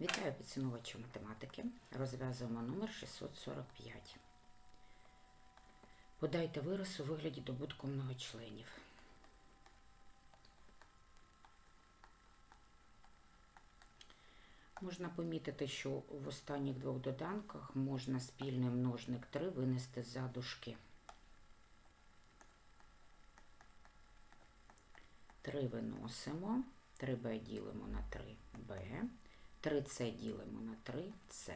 Вітаю поціновувачі математики. Розв'язуємо номер 645. Подайте вираз у вигляді добутку многочленів. Можна помітити, що в останніх двох доданках можна спільний множник 3 винести за дужки. 3 виносимо, 3b ділимо на 3b, 3c ділимо на 3c.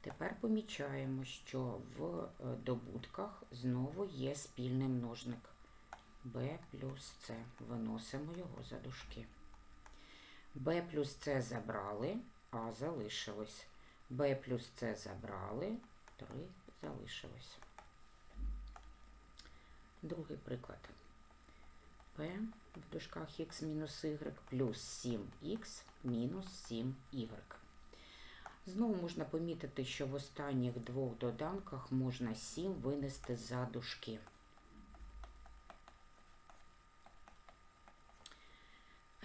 Тепер помічаємо, що в е, добутках знову є спільний множник b плюс c. Виносимо його за дужки. b плюс c забрали, а залишилось. b плюс c забрали, 3 залишилось. Другий приклад. В дужках x мінус y плюс 7x мінус 7y. Знову можна помітити, що в останніх двох доданках можна 7 винести за дужки.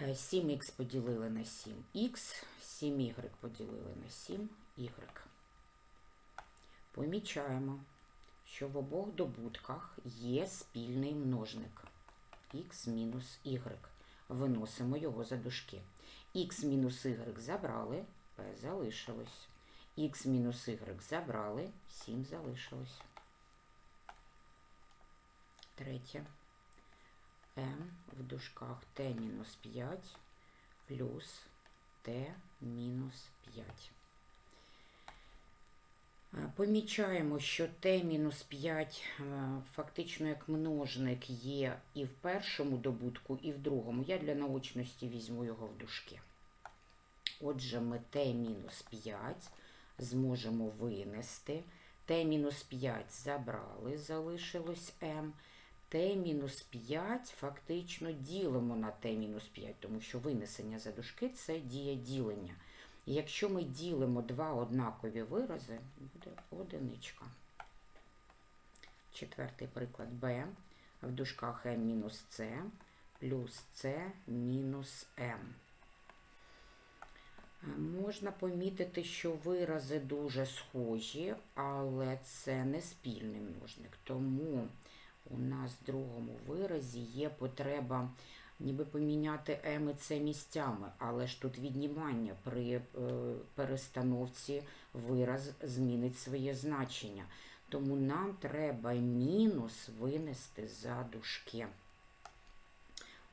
Е, 7х поділили на 7х, 7y поділили на 7y. Помічаємо, що в обох добутках є спільний множник x мінус y. Виносимо його за дужки. x мінус y забрали, p залишилось. x мінус y забрали, 7 залишилось. Третє. m в дужках t мінус 5 плюс t мінус 5. Помічаємо, що t-5 е, фактично як множник є і в першому добутку, і в другому. Я для наочності візьму його в дужки. Отже, ми t-5 зможемо винести. t-5 забрали, залишилось m. t-5 фактично ділимо на t-5, тому що винесення за дужки – це дія ділення. Якщо ми ділимо два однакові вирази, буде одиничка. Четвертий приклад b в дужках m мінус c плюс c мінус m. Можна помітити, що вирази дуже схожі, але це не спільний множник. Тому у нас в другому виразі є потреба ніби поміняти і С місцями, але ж тут віднімання при е, перестановці вираз змінить своє значення. Тому нам треба мінус винести за дужки.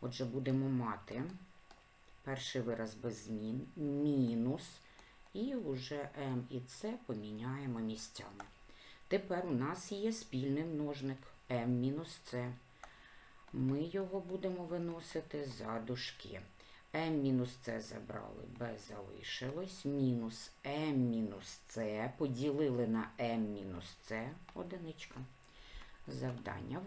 Отже, будемо мати перший вираз без змін, мінус, і вже М і С поміняємо місцями. Тепер у нас є спільний множник М мінус С ми його будемо виносити за дужки. М мінус С забрали, Б залишилось, мінус М мінус С поділили на М мінус С. одиничка. Завдання